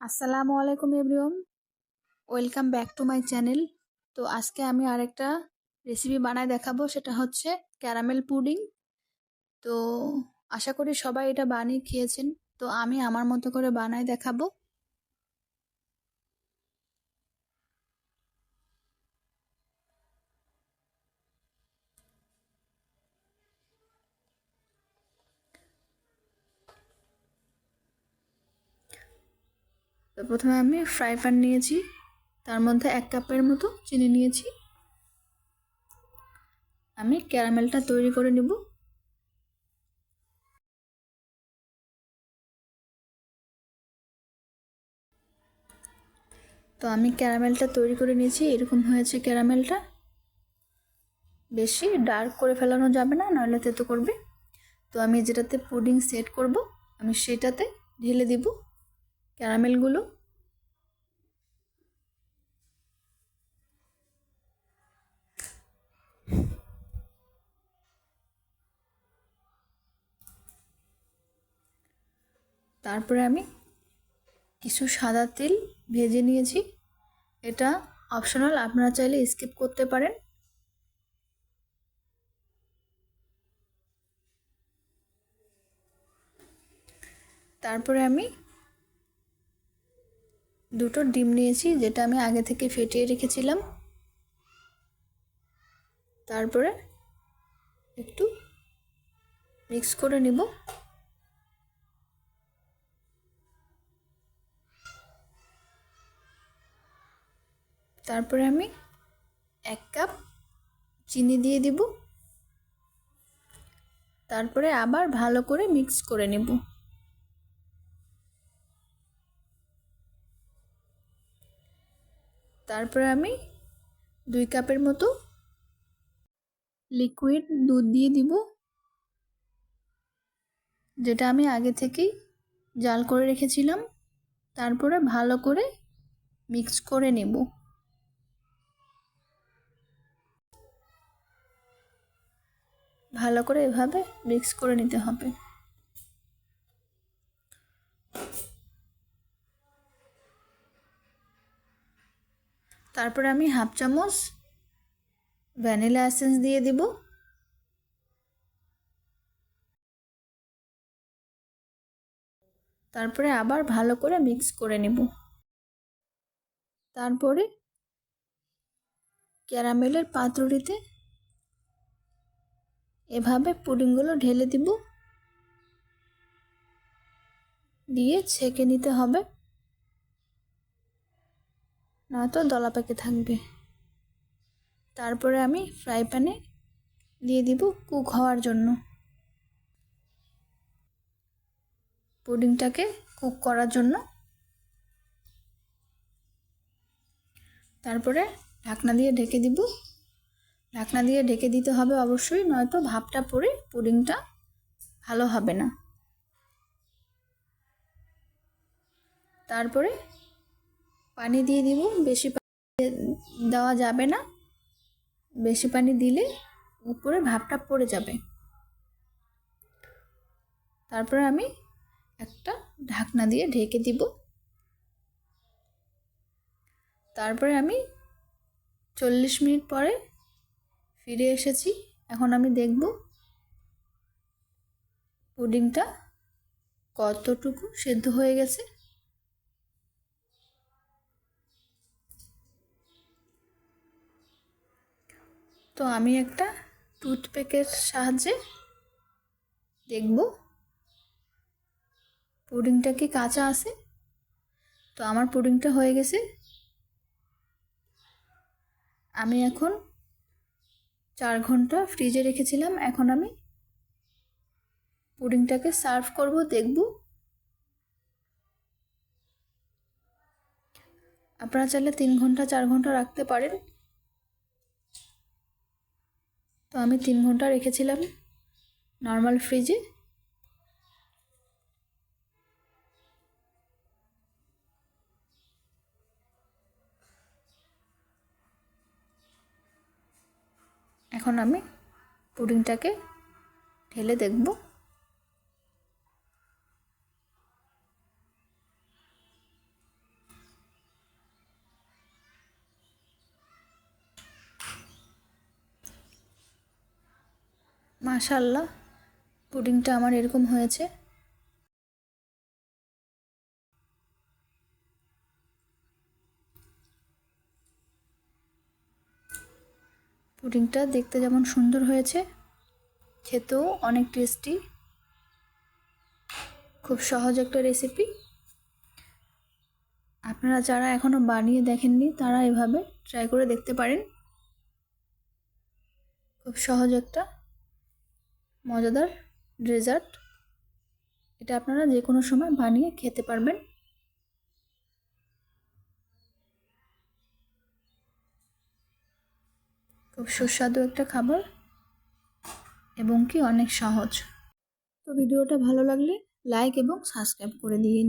আসসালামু আলাইকুম everyone welcome back to my channel. তো আজকে আমি আরেকটা রেসিপি বানায় দেখাবো, সেটা হচ্ছে ক্যারামেল পুডিং। তো আশা করি সবাই এটা বানিয়ে খেয়েছেন। তো আমি আমার মতো করে বানায় দেখাবো। তো প্রথমে আমি ফ্রাই প্যান নিয়েছি। তার মধ্যে এক কাপের মতো চিনি নিয়েছি। আমি ক্যারামেলটা তৈরি করে নেব। তো আমি ক্যারামেলটা তৈরি করে নিয়েছি। এরকম হয়েছে ক্যারামেলটা। বেশি ডার্ক করে ফেলানো যাবে না, নইলে তেতো করবে। তো আমি যেটাতে পুডিং সেট করব, আমি সেটাতে ঢেলে দিব। ক্যারামেলগুলো। তারপরে আমি কিছু সাদা তেল ভেজে নিয়েছি। এটা অপশনাল আপনারা চাইলে স্কিপ করতে পারেন। তারপরে আমি দুটো ডিম নিয়েছি, যেটা আমি আগে থেকে ফেটিয়ে রেখেছিলাম। তারপরে একটু মিক্স করে নিব। তারপরে আমি এক কাপ চিনি দিয়ে দিব। তারপরে আবার ভালো করে মিক্স করে নেব। তারপরে আমি দুই কাপের মতো লিকুইড দুধ দিয়ে দিব, যেটা আমি আগে থেকেই জাল করে রেখেছিলাম। তারপরে ভালো করে মিক্স করে নেব। ভালো করে এভাবে মিক্স করে নিতে হবে। তারপরে আমি হাফ চামচ ভ্যানিলা এসেন্স দিয়ে দিব। তারপরে আবার ভালো করে মিক্স করে নেব। তারপরে ক্যারামেলের পাত্রটিতে এভাবে পুডিংগুলো ঢেলে দিব। দিয়ে ছেঁকে নিতে হবে। নয়তো দলা পেকে থাকবে। তারপরে আমি ফ্রাই প্যানে দিয়ে দিব কুক হওয়ার জন্য। পুডিংটাকে কুক করার জন্য। তারপরে ঢাকনা দিয়ে ঢেকে দিব। ঢাকনা দিয়ে ঢেকে দিতে হবে অবশ্যই, নয়তো ভাপটা পড়ে পুডিংটা ভালো হবে না। তারপরে পানি দিয়ে দিব, বেশি পানি দেওয়া যাবে না। বেশি পানি দিলে উপরে ভাপটা পড়ে যাবে। তারপরে আমি একটা ঢাকনা দিয়ে ঢেকে দিব। তারপরে আমি চল্লিশ মিনিট পরে ফিরে এসেছি। এখন আমি দেখব পুডিংটা কতটুকু সেদ্ধ হয়ে গেছে। তো আমি একটা টুথপেকের সাহায্যে দেখব পুডিংটা কি কাঁচা আছে? তো আমার পুডিংটা হয়ে গেছে। আমি এখন চার ঘণ্টা ফ্রিজে রেখেছিলাম। এখন আমি পুডিংটাকে সার্ভ করব, দেখব। আপনারা চাইলে তিন ঘণ্টা, চার ঘণ্টা রাখতে পারেন। তো আমি তিন ঘণ্টা রেখেছিলাম নর্মাল ফ্রিজে এখন আমি পুডিংটাকে ঢেলে দেখব। মাশাল্লাহ পুডিংটা আমার এরকম হয়েছে। পুডিংটা দেখতে যেমন সুন্দর হয়েছে, খেতেও অনেক টেস্টি। খুব সহজ একটা রেসিপি। আপনারা যারা এখনও বানিয়ে দেখেননি, তারা এভাবে ট্রাই করে দেখতে পারেন। খুব সহজ একটা মজাদার ডেজার্ট এটা আপনারা যে কোনো সময় বানিয়ে খেতে পারবেন। খুব সুস্বাদু একটা খাবার এবং কি অনেক সহজ। তো ভিডিওটা ভালো লাগলে লাইক এবং সাবস্ক্রাইব করে দিন।